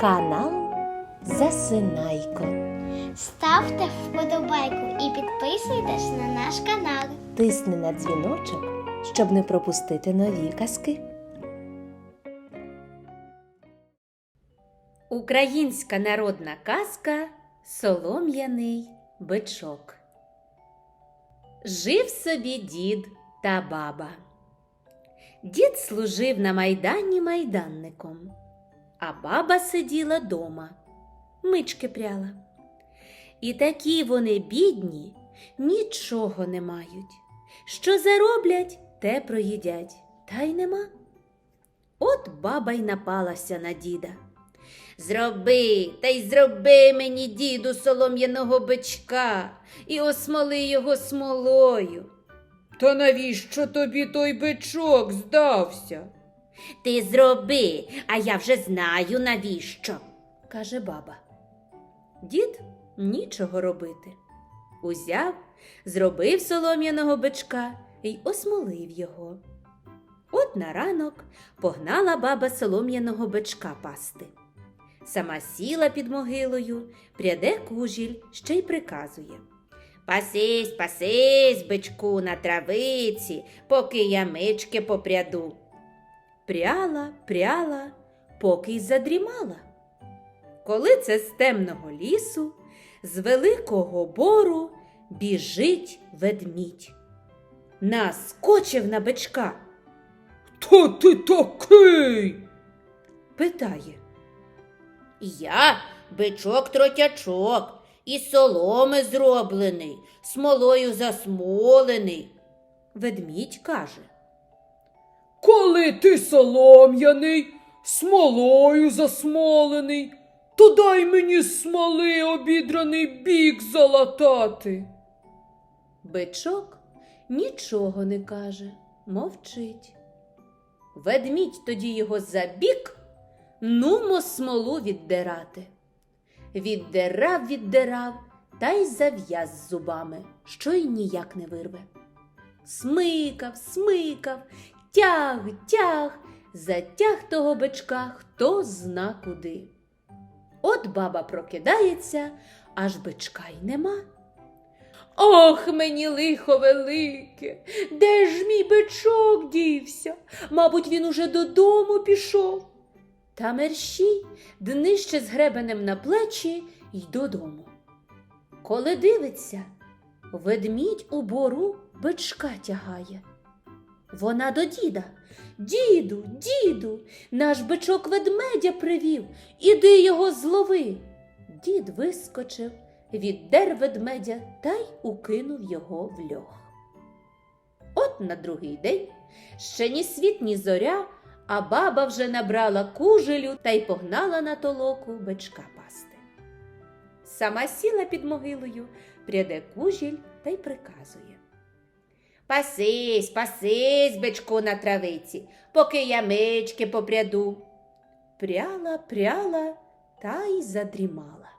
Канал Засинайко. Ставте вподобайку і підписуйтесь на наш канал. Тисни на дзвіночок, щоб не пропустити нові казки. Українська народна казка Солом'яний бичок. Жив собі дід та баба. Дід служив на майдані майданником, а баба сиділа дома, мички пряла. І такі вони бідні, нічого не мають. Що зароблять, те проїдять, та й нема. От баба й напалася на діда. Зроби, та й зроби мені, діду, солом'яного бичка і осмоли його смолою. Та навіщо тобі той бичок здався? Ти зроби, а я вже знаю навіщо, каже баба. Дід нічого робити. Узяв, зробив солом'яного бичка й осмолив його. От на ранок погнала баба солом'яного бичка пасти. Сама сіла під могилою, пряде кужіль, ще й приказує. Пасись, пасись, бичку, на травиці, поки я мички попряду. Пряла, пряла, поки й задрімала. Коли це з темного лісу, з великого бору біжить ведмідь. Наскочив на бичка, Хто ти такий? питає. Я бичок тротячок, із соломи зроблений, смолою засмолений. Ведмідь каже. Коли ти солом'яний, смолою засмолений, то дай мені смоли обідраний бік залатати. Бичок нічого не каже, мовчить. Ведмідь тоді його забік, нумо смолу віддирати. Віддирав, віддирав та й зав'яз зубами, що й ніяк не вирве. Смикав, смикав, тяг, тяг, затяг того бичка хто зна куди. От баба прокидається, аж бичка й нема. Ох, мені лихо велике, де ж мій бичок дівся? Мабуть, він уже додому пішов. Та мерщій днище з гребенем на плечі й додому. Коли дивиться, ведмідь у бору бичка тягає. Вона до діда. Діду, діду, наш бичок ведмедя привів, іди його злови. Дід вискочив, віддер ведмедя та й укинув його в льох. От на другий день ще ні світ, ні зоря, а баба вже набрала кужелю та й погнала на толоку бичка пасти. Сама сіла під могилою, пряде кужіль та й приказує. Пасись, пасись, бичку на травиці, поки я мички попряду. Пряла, пряла та й задрімала.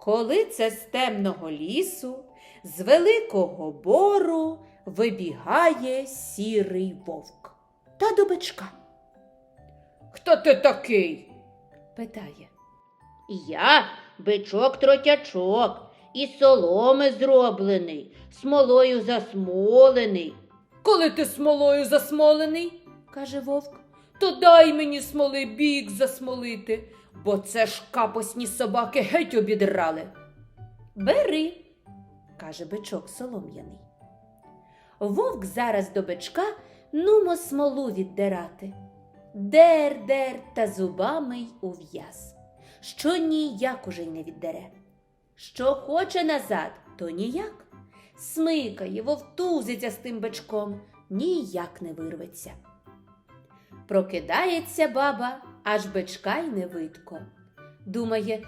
Коли це з темного лісу, з великого бору вибігає сірий вовк та до бичка Хто ти такий? питає. Я бичок тротячок, із соломи зроблений, смолою засмолений. Коли ти смолою засмолений, каже вовк. то дай мені смоли бік засмолити, бо це ж капосні собаки геть обідрали. Бери, каже бичок солом'яний. Вовк зараз до бичка нумо смолу віддирати. Дер, дер та зубами й ув'яз, що ніяк уже й не віддере. Що хоче назад, то ніяк. Смикає, вовтузиться з тим бичком, ніяк не вирветься. Прокидається баба, аж бичка й не видко. Думає,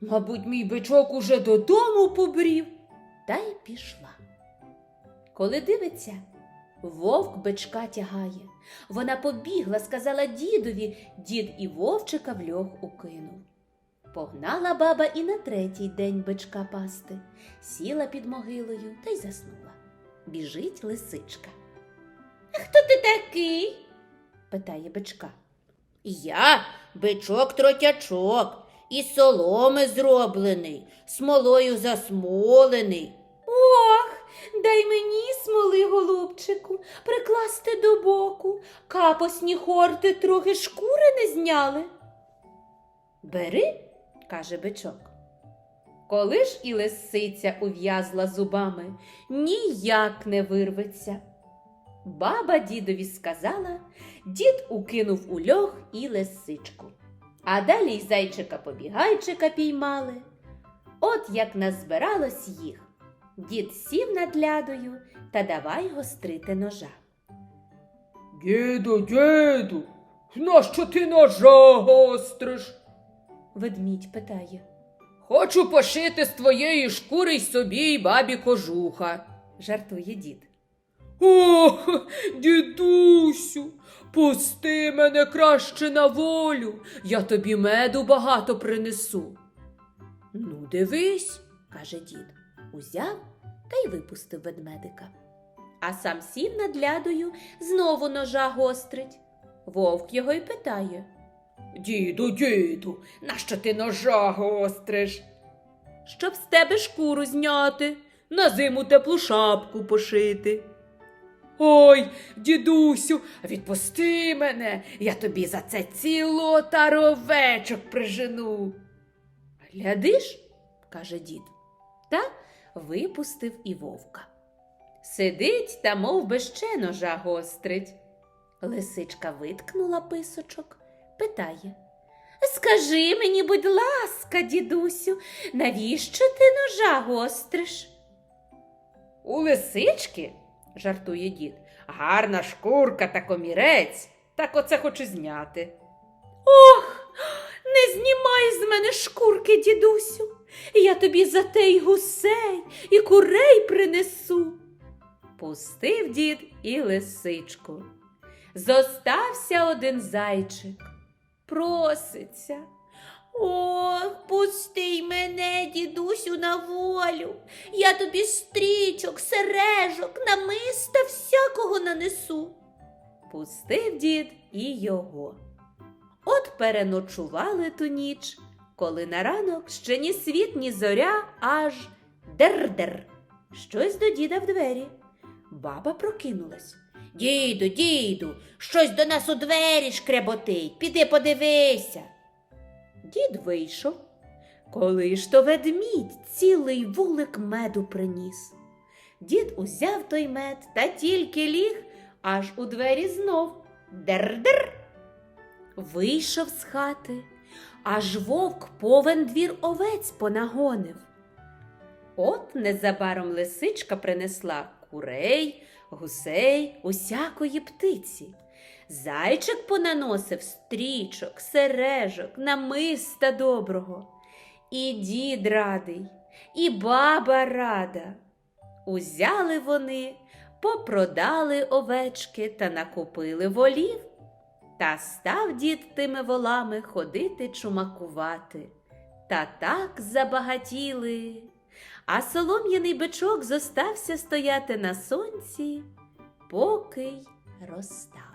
Мабуть, мій бичок уже додому побрів. та й пішла. Коли дивиться, вовк бичка тягає. Вона побігла, сказала дідові, дід і вовчика в льох укинув. Погнала баба і на третій день бичка пасти, сіла під могилою та й заснула. Біжить лисичка. Хто ти такий? питає бичка. Я бичок тротячок, із соломи зроблений, смолою засмолений. Ох, дай мені смоли, голубчику, прикласти до боку. Капосні хорти трохи шкури не зняли. Бери, каже бичок. Коли ж і лисиця ув'язла зубами, ніяк не вирветься. Баба дідові сказала, дід укинув у льох і лисичку. А далі й зайчика-побігайчика піймали. От як назбиралось їх. Дід сів над лядою та давай гострити ножа. Діду, діду, нащо ти ножа гостриш? Ведмідь питає. Хочу пошити з твоєї шкури й собі й бабі кожуха. Жартує дід. Ох, дідусю, пусти мене краще на волю, я тобі меду багато принесу. Ну, дивись, каже дід. Узяв та й випустив ведмедика. А сам сів над лядою, знову ножа гострить. Вовк його й питає. Діду, діду, нащо ти ножа гостриш? Щоб з тебе шкуру зняти, на зиму теплу шапку пошити. Ой, дідусю, відпусти мене, я тобі за це цілу овечок прижену. Глядиш, каже дід, та випустив і вовка. Сидить та мов би ще ножа гострить. Лисичка виткнула писочок, питає. Скажи мені, будь ласка, дідусю, навіщо ти ножа гостриш? У лисички, жартує дід, гарна шкурка та комірець, так оце хочу зняти. Ох, не знімай з мене шкурки, дідусю. Я тобі за те й гусей, і курей принесу. Пустив дід і лисичку. Зостався один зайчик. Проситься. Ох, пусти мене, дідусю, на волю. Я тобі стрічок, сережок, намиста всякого нанесу. Пустив дід і його. От переночували ту ніч, коли на ранок ще ні світ, ні зоря, аж дер-дер. Щось до діда в двері. Баба прокинулась. Діду, діду, щось до нас у двері шкреботить, піди подивися. Дід вийшов. Коли ж то ведмідь цілий вулик меду приніс. Дід узяв той мед та тільки ліг, аж у двері знов дер-дер. Вийшов з хати, аж вовк повен двір овець понагонив. От незабаром лисичка принесла курей, гусей, усякої птиці. Зайчик понаносив стрічок, сережок, намиста доброго. І дід радий, і баба рада. Узяли вони, попродали овечки та накупили волів. Та став дід тими волами ходити чумакувати. Та так забагатіли. А солом'яний бичок зостався стояти на сонці, поки й розстав.